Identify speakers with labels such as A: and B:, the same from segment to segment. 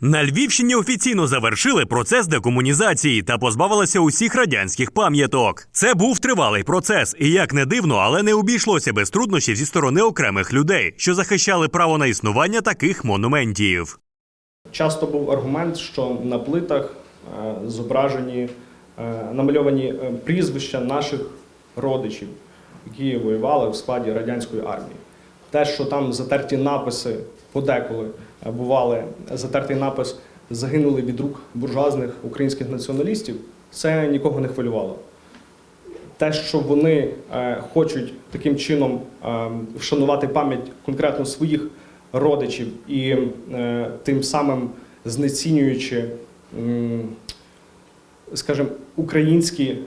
A: На Львівщині офіційно завершили процес декомунізації та позбавилися усіх радянських пам'яток. Це був тривалий процес, і як не дивно, але не обійшлося без труднощів зі сторони окремих людей, що захищали право на існування таких монументів.
B: Часто був аргумент, що на плитах е, зображені, е, намальовані е, прізвища наших родичів, які воювали в складі радянської армії. Те, що там затерті написи подеколи бували, затертий напис загинули від рук буржуазних українських націоналістів, це нікого не хвилювало. Те, що вони е, хочуть таким чином е, вшанувати пам'ять конкретно своїх родичів і е, тим самим знецінюючи, скажімо, українські,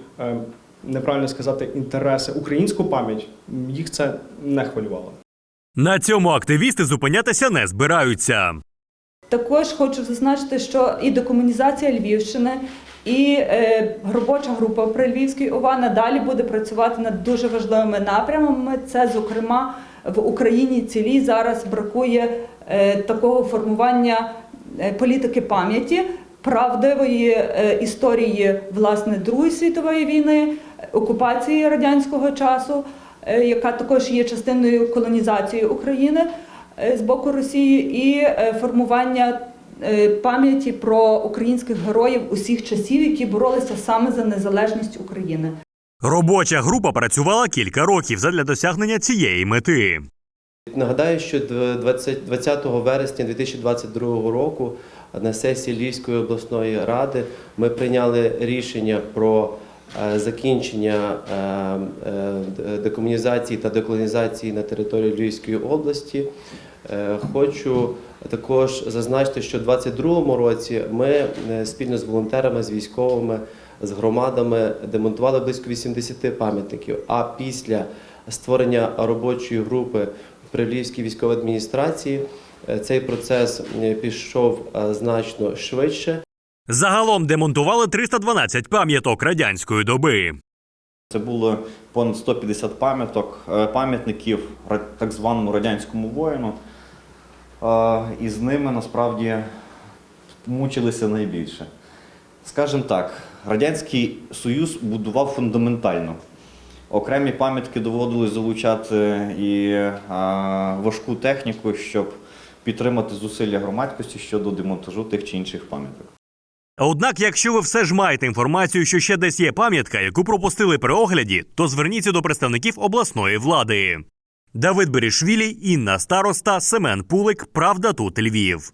B: неправильно сказати, інтереси, українську пам'ять, їх це не хвилювало.
A: На цьому активісти зупинятися не збираються.
C: Також хочу зазначити, що і декомунізація Львівщини, і е, робоча група при Львівській ОВА надалі буде працювати над дуже важливими напрямами. Це, зокрема, в Україні цілій зараз бракує е, такого формування е, політики пам'яті, правдивої е, історії власне Другої світової війни, окупації радянського часу, яка також є частиною колонізації України е, з боку Росії, і е, формування е, пам'яті про українських героїв усіх часів, які боролися саме за незалежність України.
A: Робоча група працювала кілька років задля досягнення цієї мети.
D: Нагадаю, що 20 20 вересня 2022 року на сесії Львівської обласної ради ми прийняли рішення про е, закінчення е, е, декомунізації та деколонізації на території Львівської області. Е, Хочу також зазначити, що у 2022 році ми е, спільно з волонтерами, з військовими, з громадами демонтували близько 80 пам'ятників. А після створення робочої групи при Львівській військовій адміністрації е, цей процес е, пішов е, значно швидше.
A: Загалом демонтували 312 пам'яток радянської доби.
E: Це було понад 150 пам'яток, е, пам'ятників так званому радянському воїну. Е, І з ними насправді мучилися найбільше. Скажімо так, Радянський Союз будував фундаментально. Окремі пам'ятки доводилось залучати і е, важку техніку, щоб підтримати зусилля громадськості щодо демонтажу тих чи інших пам'яток.
A: Однак, якщо ви все ж маєте інформацію, що ще десь є пам'ятка, яку пропустили при огляді, то зверніться до представників обласної влади. Давид Берішвілі, Інна Староста, Семен Пулик. Правда тут Львів.